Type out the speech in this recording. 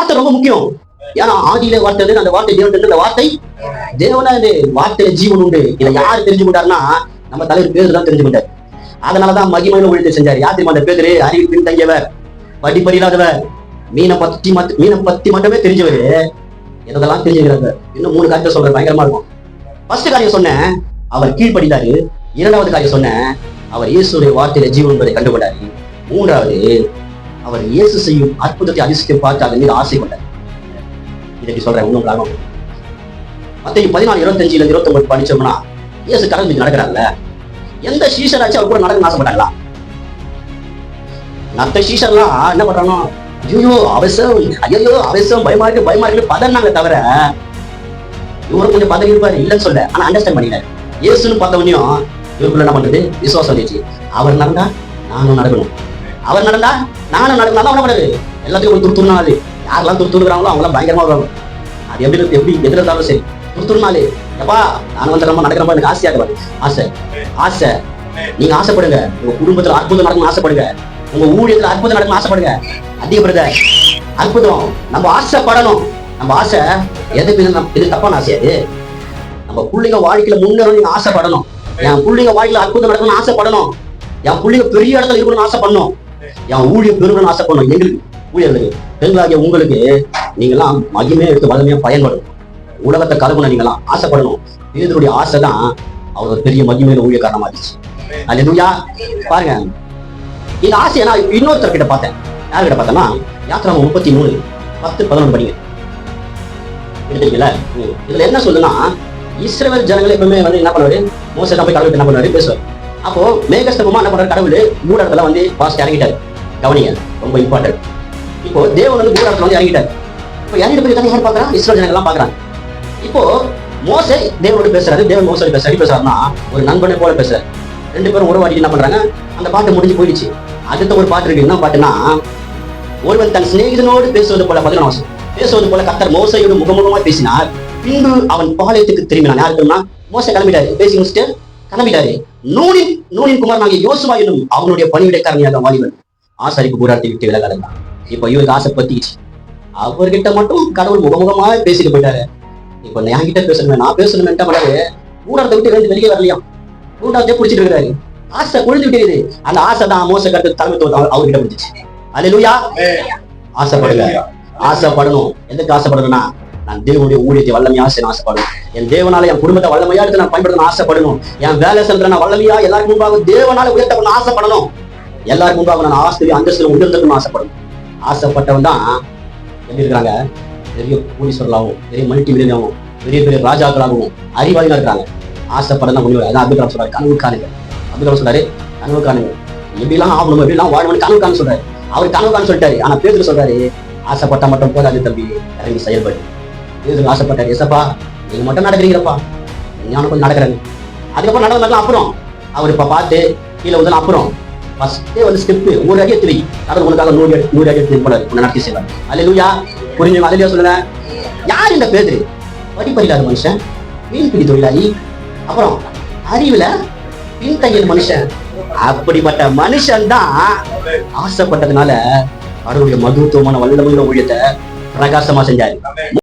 வார்த்தை ரொம்ப முக்கியம். ஏன்னா ஆதியில வார்த்தை அந்த வார்த்தை தேவன் அந்த வார்த்தை தேவனா வார்த்தையில ஜீவன் உண்டு. இதை யார் தெரிஞ்சு கொண்டாருன்னா நம்ம தலைவர் பேர் தான் தெரிஞ்சு கொண்டார் அதனாலதான் மகிமையில ஒழித்து செஞ்சார். யார் தெரியுமா அந்த பேரு அறிவு பின்தங்கியவர் படிப்பறி இல்லாதவர் மீனை பத்தி மத் மீனை பத்தி மட்டுமே தெரிஞ்சவர். எதெல்லாம் தெரிஞ்சுக்கிறாங்க? இன்னும் மூணு காரியத்தை சொல்ற பயங்கரமா இருக்கும். ஃபர்ஸ்ட் காரியம் சொன்னேன் அவர் கீழ்ப்படிந்தாரு. இரண்டாவது காரியம் சொன்னேன் அவர் இயேசுடைய வார்த்தையில ஜீவன் என்பதை கண்டுகொண்டாரு. மூன்றாவது அவர் இயேசு செய்யும் அற்புதத்தை அதிசயத்தை பார்த்து அதன் மீது ஆசை கொண்டார். இதை சொல்றேன் இன்னும் காரணம் மத்திய பதினாலு இருபத்தஞ்சுல இருபத்தி ஒன்பது படிச்சோம்னா இயேசு கடல் நடக்கிறாங்கல்ல எந்த சீசராச்சும் அவர் கூட நடக்க ஆசைப்பட்டாங்களா? மத்த சீசர்லாம் என்ன பண்றானோ ஐயோ அவசரம் ஐயோ அவசரம் பயமா இருக்கு பயமா இருக்கு பதறாங்க தவிர இவரும் கொஞ்சம் பதவி இருப்பாரு இல்லைன்னு சொல்ல. ஆனா அண்டர்ஸ்டாண்ட் பண்ணிட்டாரு. இயேசுன்னு பார்த்தவனையும் இவருக்குள்ள என்ன பண்றது? விசுவாசம் வந்துச்சு அவர் நடந்தா நானும் நடக்கணும். அவர் நடந்தா நானும் நடந்தா தான் பண்ணாரு எல்லாத்தையும் ஒரு துருத்துனாலே யாரெல்லாம் துருத்துருக்குறாங்களோ அவங்களாம் பயங்கரமா வருவாங்க. அது எப்படி எப்படி எதிர இருந்தாலும் சரி. துருத்துனாலே எப்பா நான் வந்து ரொம்ப நடக்கிறப்ப எனக்கு ஆசையாக வருது ஆசை. ஆசை. நீங்க ஆசைப்படுங்க. உங்க குடும்பத்துல அற்புதம் நடக்கணும்னு ஆசைப்படுங்க. உங்க ஊழியத்துல அற்புதம் நடக்கணும்னு ஆசைப்படுங்க. அதிகப்படுத்த அற்புதம். நம்ம ஆசைப்படணும். நம்ம ஆசை எது இது தப்பான ஆசை அது நம்ம பிள்ளைங்க வாழ்க்கையில முன்னேறணும் நீங்க ஆசைப்படணும். என் பிள்ளைங்க வாழ்க்கையில அற்புதம் நடக்கணும்னு ஆசைப்படணும். என் பிள்ளைங்க பெரிய இடத்துல இருக்கணும்னு ஆசைப்படணும். என் ஊழியம் பெருகணும்னு ஆசைப்படணும் எங்களுக்கு ஊழியர்களுக்கு பெண்களாகிய உங்களுக்கு நீங்களாம் மகிமையா எடுத்து வலிமையா பயன்படணும். உலகத்தை கலக்கணும் நீங்களாம் ஆசைப்படணும். பேதருடைய ஆசை தான் அவர் பெரிய மகிமையில ஊழிய காரணமாச்சு அல்லேலூயா. பாருங்க. இந்த ஆசையை நான் இன்னொருத்தர் கிட்ட பார்த்தேன். யார்கிட்ட பார்த்தேன்னா யாத்திராம முப்பத்தி மூணு பத்து பதினொன்று படிங்க. எடுத்துருக்கீங்களா? இதுல என்ன சொல்லுன்னா இஸ்ரேல் ஜனங்களை எப்பவுமே வந்து என்ன பண்ணுவாரு? மோசம் போய் கடவுள் என்ன பண்ணுவாரு? பேசுவார். அப்போ மேகஸ்தபமா என்ன பண்றாரு? கடவுள் மூடத்துல வந்து பாஸ்ட் இறங்கிட்டாரு. கவனிங்க ரொம்ப இம்பார்ட்டன்ட் இப்போ தேவன் வந்து மூடத்துல வந்து இறங்கிட்டாரு. இப்போ இறங்கிட்டு போய் யார் பாக்குறான் இஸ்ரோ ஜனங்கள் எல்லாம் பாக்குறாங்க இப்போ மோசே தேவனோடு பேசுறாரு. தேவன் மோசோடு சரி பேசுறாருன்னா ஒரு நண்பனை போல பேசுறாரு. ரெண்டு பேரும் உறவாடி என்ன பண்றாங்க? அந்த பாட்டு முடிஞ்சு போயிடுச்சு. அடுத்த ஒரு பாட்டு இருக்கு. என்ன பாட்டுன்னா ஒருவன் தன் சிநேகிதனோடு பேசுவது போல பதினாறு பேசுவது போல கத்தர் மோசையோடு முகமுகமா பேசினார். பின்பு அவன் பாளையத்துக்கு திரும்பினான். யாருக்குன்னா மோசை கிளம்பிட்டாரு. பேசி முடிச்சுட்டு கிளம்பிட்டாரு. நூனின் நூனின் குமாரனாகிய யோசுவா என்னும் அவனுடைய பணிவிடைக்காரணியாக வாலிபன் ஆசாரிப்பு கூடாரத்தை விட்டு விலகாதான் இப்ப இவருக்கு ஆசை பத்திக்கிச்சு. அவர்கிட்ட மட்டும் கடவுள் முகமுகமா பேசிட்டு போயிட்டாரு. இப்ப நான் என்கிட்ட பேசணுமே நான் பேசணுமே என்ன பண்ணாரு கூடாரத்தை விட்டு வெளியே வெளியே வரலையாம் கூடாரத்தை பிடிச்சிட்டு இருக்கிறாரு. ஆசை கொழுந்து விட்டுருது அந்த ஆசை தான் மோச கருத்து தலைமைத்துவம் அவர்- அவர்கிட்ட பிடிச்சிச்சு அல்லேலூயா ஆசைப்படுங்க ஆசைப்படணும். எதுக்கு ஆசைப்படணும்னா நான் தேவனுடைய ஊழியத்தை வல்லமையா செய்ய ஆசைப்படணும் என் தேவனால என் குடும்பத்தை வல்லமையா எடுத்து நான் பயன்படுத்தணும் ஆசைப்படணும் என் வேலை செல்ற நான் வல்லமையா எல்லாருக்கும் முன்பாக தேவனால உயர்த்தப்படணும் ஆசைப்படணும். எல்லாருக்கும் முன்பாக நான் ஆஸ்திரி அந்தஸ்துல உயர்த்தப்படணும் ஆசைப்படணும். ஆசைப்பட்டவன் தான் எப்படி இருக்கிறாங்க பெரிய கோடீஸ்வரலாகவும் பெரிய மல்டி மில்லியனாகவும் பெரிய பெரிய ராஜாக்களாகவும் அறிவாளிகளா இருக்காங்க. ஆசைப்படணும் முடிவு அதான் அப்துல் சொல்றாரு கனவு காணுங்க அப்துல் சொல்றாரு கனவு காணுங்க எப்படிலாம் ஆகணும் எப்படிலாம் வாழணும் கனவு காணு சொல்றாரு. அவர் கனவு காணு சொல்லிட்டாரு. ஆனா பேசுற சொல்றாரு ஆசைப்பட்டா மட்டும் போதாது தம்பி இறங்கி செயல்படு. இயேசு ஆசைப்பட்டார் எசப்பா நீங்க மட்டும் நடக்கிறீங்கப்பா ஞானம் கொஞ்சம் நடக்கிறாங்க அதுக்கப்புறம் நடந்ததெல்லாம் அப்புறம் அவர் இப்ப பார்த்து கீழே வந்து அப்புறம் ஃபஸ்ட்டே வந்து ஸ்டெப்பு ஒரு அடி எடுத்து வை. உனக்காக நூறு அடி நூறு அடி எடுத்து உன்னை நடத்தி செய்வார் அல்லேலூயா புரிஞ்சு அல்லேலூயா சொல்லுங்க. யார் இந்த பேதுரு படிப்பறியாத மனுஷன் மீன்பிடி தொழிலாளி. அப்புறம் அறிவுல பின்தங்கிய மனுஷன். அப்படிப்பட்ட மனுஷன் தான் ஆசைப்பட்டதுனால அவருடைய மகத்துவமான வல்லமையுள்ள ஊழியத்தை பிரகாசமா செஞ்சாரு.